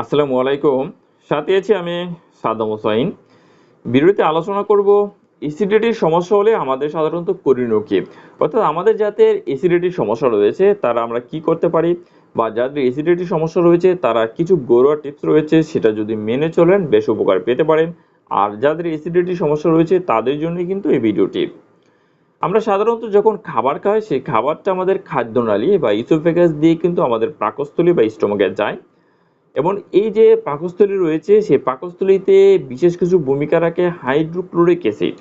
আসসালামু আলাইকুম। সাথে আছি আমি সাদ্দাম হোসাইন। ভিডিওতে আলোচনা করব এসিডিটির সমস্যা হলে আমাদের সাধারণত করণীয় কি? অর্থাৎ আমাদের যাদের এসিডিটির সমস্যা রয়েছে, তারা আমরা কি করতে পারি? বা যাদের এসিডিটির সমস্যা রয়েছে, তারা কিছু ঘরোয়া টিপস রয়েছে, সেটা যদি মেনে চলেন, বেশ উপকার পেতে পারেন। আর যাদের এসিডিটির সমস্যা রয়েছে, তাদের জন্যই কিন্তু এই ভিডিওটি। আমরা সাধারণত যখন খাবার খাই, সেই খাবারটা আমাদের খাদ্যনালী বা ইসোফেগাস দিয়ে কিন্তু আমাদের পাকস্থলী বা স্টোমাকে যায়। এবং এই যে পাকস্থলী রয়েছে, সেই পাকস্থলীতে বিশেষ কিছু ভূমিকা রাখে হাইড্রোক্লোরিক অ্যাসিড।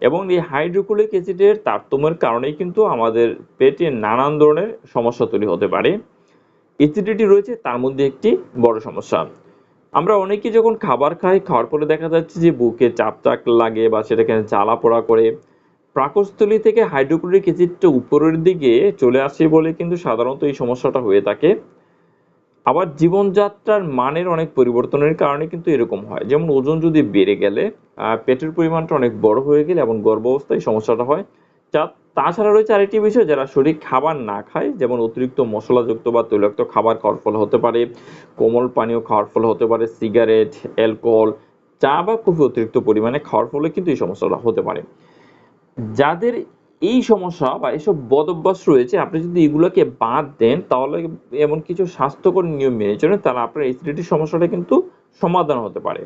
এবং এই হাইড্রোক্লোরিক অ্যাসিডের তারতম্যের কারণেই কিন্তু আমাদের পেটে নানান ধরনের সমস্যা তৈরি হতে পারে। অ্যাসিডিটি রয়েছে, তার মধ্যে একটি বড় সমস্যা। আমরা অনেকে যখন খাবার খাই, খাওয়ার পরে দেখা যাচ্ছে যে বুকে চাপ চাক লাগে বা সেটাকে জ্বালা পোড়া করে। পাকস্থলী থেকে হাইড্রোক্লোরিক অ্যাসিডটা উপরের দিকে চলে আসে বলে কিন্তু সাধারণত এই সমস্যাটা হয়ে থাকে। আবার জীবনযাত্রার মানের অনেক পরিবর্তনের কারণে কিন্তু এরকম হয়। যেমন ওজন যদি বেড়ে গেলে পেটের পরিমাণটা অনেক বড় হয়ে গেলে এবং গর্ভাবস্থায় সমস্যাটা হয়। যা, তাছাড়া রয়েছে আরেকটি বিষয়, যারা শরীর খাবার না খায়, যেমন অতিরিক্ত মশলাযুক্ত বা তৈলাক্ত খাবার খাওয়ার ফলে হতে পারে, কোমল পানীয় খাওয়ার ফলে হতে পারে, সিগারেট, অ্যালকোহল, চা বা কফি অতিরিক্ত পরিমাণে খাওয়ার ফলে কিন্তু এই সমস্যাটা হতে পারে। যাদের এই সমস্যা বা এসব বদ অভ্যাস রয়েছে, আপনি যদি এগুলোকে বাদ দেন, তাহলে এমন কিছু স্বাস্থ্যকর নিয়ম মেনে চলেন, তাহলে আপনার অ্যাসিডিটির সমস্যাটা কিন্তু সমাধান হতে পারে।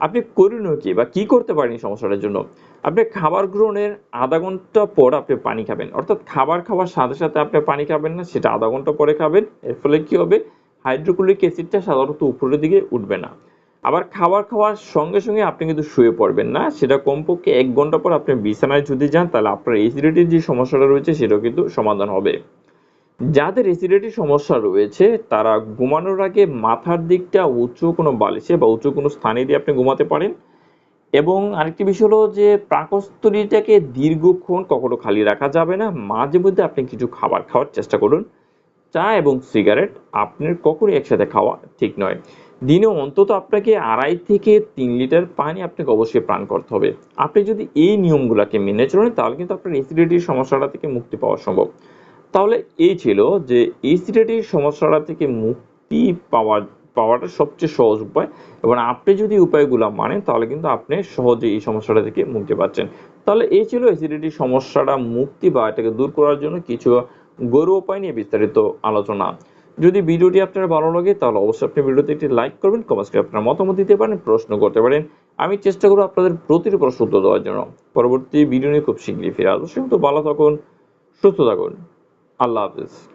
আপনি করণীয় কি বা কি করতে পারেন এই সমস্যাটার জন্য? আপনি খাবার গ্রহণের আধা ঘণ্টা পর আপনি পানি খাবেন, অর্থাৎ খাবার খাওয়ার সাথে সাথে আপনি পানি খাবেন না, সেটা আধা ঘণ্টা পরে খাবেন, এর ফলে কি হবে? হাইড্রোক্লোরিক অ্যাসিডটা সাধারণত উপরের দিকে উঠবে না। আবার খাবার খাওয়ার সঙ্গে সঙ্গে আপনি কিন্তু শুয়ে পড়বেন না। সেটা কমপক্ষে এক ঘণ্টা পর আপনি বিছানায় যদি যান, তাহলে আপনার অ্যাসিডিটির যে সমস্যাটা রয়েছে, সেটাও কিন্তু সমাধান হবে। যাদের অ্যাসিডিটির সমস্যা রয়েছে, তারা ঘুমানোর আগে মাথার দিকটা উঁচু কোনো বালিশে বা উঁচু কোনো স্থানে দিয়ে আপনি ঘুমাতে পারেন। এবং আরেকটি বিষয় হলো যে পাকস্থলীটাকে দীর্ঘক্ষণ কখনো খালি রাখা যাবে না। মাঝে মধ্যে আপনি কিছু খাবার খাওয়ার চেষ্টা করুন। চা এবং সিগারেট আপনার কখনোই একসাথে খাওয়া ঠিক নয়। দিনে অন্তত আপনাকে আড়াই থেকে তিন লিটার পানি আপনাকে অবশ্যই পান করতে হবে। আপনি যদি এই নিয়মগুলোকে মেনে চলেন, তাহলে কিন্তু আপনার অ্যাসিডিটির সমস্যাটা থেকে মুক্তি পাওয়া সম্ভব। তাহলে এই ছিল যে অ্যাসিডিটির সমস্যাটা থেকে মুক্তি পাওয়ার পাওয়াটা সবচেয়ে সহজ উপায়। এবং আপনি যদি উপায়গুলো মানেন, তাহলে কিন্তু আপনি সহজে এই সমস্যাটা থেকে মুক্তি পাচ্ছেন। তাহলে এই ছিল অ্যাসিডিটির সমস্যাটা মুক্তি বা এটাকে দূর করার জন্য কিছু গরু উপায় নিয়ে বিস্তারিত আলোচনা। যদি ভিডিওটি আপনার ভালো লাগে, তাহলে অবশ্যই আপনি ভিডিওতে একটি লাইক করবেন কমেন্টস করে আপনার মতামত দিতে পারেন, প্রশ্ন করতে পারেন। আমি চেষ্টা করব আপনাদের প্রতিটি প্রশ্ন উত্তর দেওয়ার জন্য। পরবর্তী ভিডিও নিয়ে খুব শীঘ্রই ফিরে আসব। সে তো ভালো থাকুন, সুস্থ থাকুন। আল্লাহ হাফিজ।